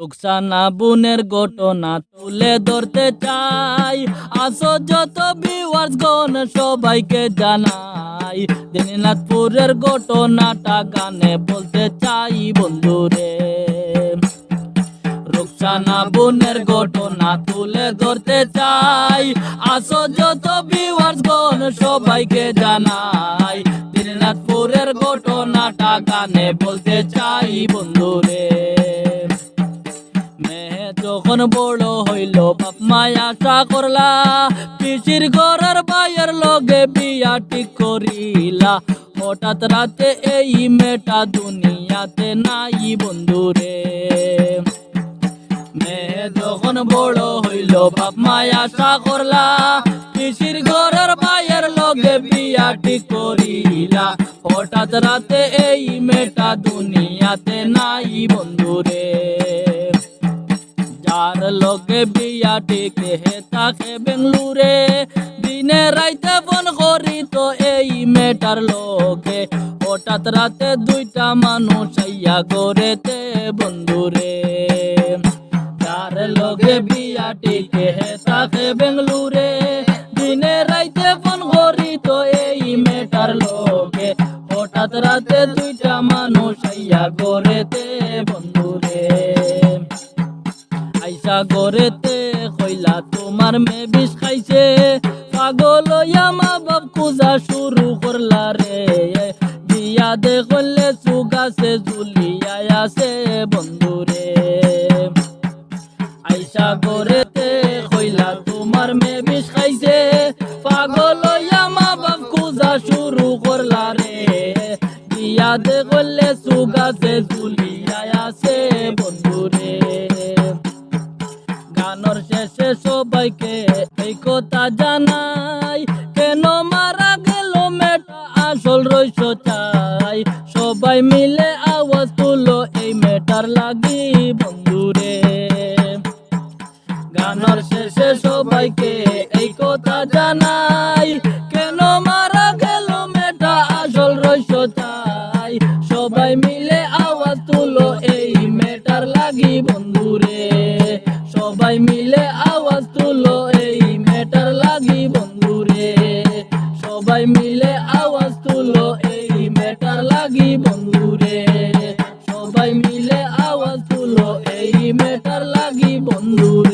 রুকসানা বুনের ঘটনা তুলে ধরতে চাই। আসো যত ভিউয়ার্স গণ, সবাইকে জানাই, দিনাজপুরের ঘটনাটা গানে বলতে চাই বন্ধুরে। রুকসানা বোনের ঘটনা তুলে ধরতে চাই। আসো যত ভিউয়ার্স গণ, সবাইকে জানাই, দিনাজপুরের ঘটনাটা গানে বলতে চাই বন্ধুরে। যখন বড় হইল, বাপ মায় আশা করলা। পিসির ঘরের বাইয়ের লগে বিয়া ঠিক করিলা। হঠাৎ রাতে এই মেটা দুনিয়াতে নাই বন্ধুরে মেয়ে যখন বড় হইল, বাপ মায় আশা করলা। পিসির ঘরের বাইয়ের লগে বিয়া ঠিক করিলা। হঠাৎ রাতে এই মেটা দুনিয়াতে নাই বন্ধুরে যার লগে বিয়া টিকে হে তাকে বেঙ্গলুরে। দিনে রাইতে ফোন করি তো এই মেটার লোকে হঠাৎ রাতে দুইটা মানুষ আইয়া গড়েতে বন্ধুরে। যার লগে বিয়া টিকে হে তাকে বেঙ্গলুরে। দিনে রাইতে ফোন করি তো এই মেটার লোকে হঠাৎ রাতে দুইটা মানুষ আইয়া গড়েতে বন্ধুরে। আইসা গরেতে কইলা তোমার মেয়ে বিষ খাইছে। পাগল মা বাপ পূজা শুরু করলা রে। বিয়া দে করলে সুগাছে ঝুলিয়া আছে বন্ধুরে আইসা গরেতে কইলা তোমার মেয়ে বিষ খাইছে। পাগল মা বাপ পূজা শুরু করলা রে। বিয়া দে করলে সুগাছে ঝুলিয়া আছে বন্ধুরে গানর শেষে সবাইকে এই কথা জানাই, কেন মারা গেল মেটা আসল রইস চাই। সবাই মিলে আওয়াজ তুলো এই মেটার লাগি বন্ধুরে। গানর শেষে সবাইকে এই কথা জানাই, কেন মারা গেল মেটা আসল রইস চাই। সবাই মিলে আওয়াজ তুলো এই মেটার লাগি বন্ধুরে। সবাই মিলে আওয়াজ তুলো, এই মেটার লাগি বন্ধুরে। সবাই মিলে আওয়াজ তুলো, এই মেটার লাগি বন্ধুরে। সবাই মিলে আওয়াজ তুলো, এই মেটার লাগি বন্ধুরে।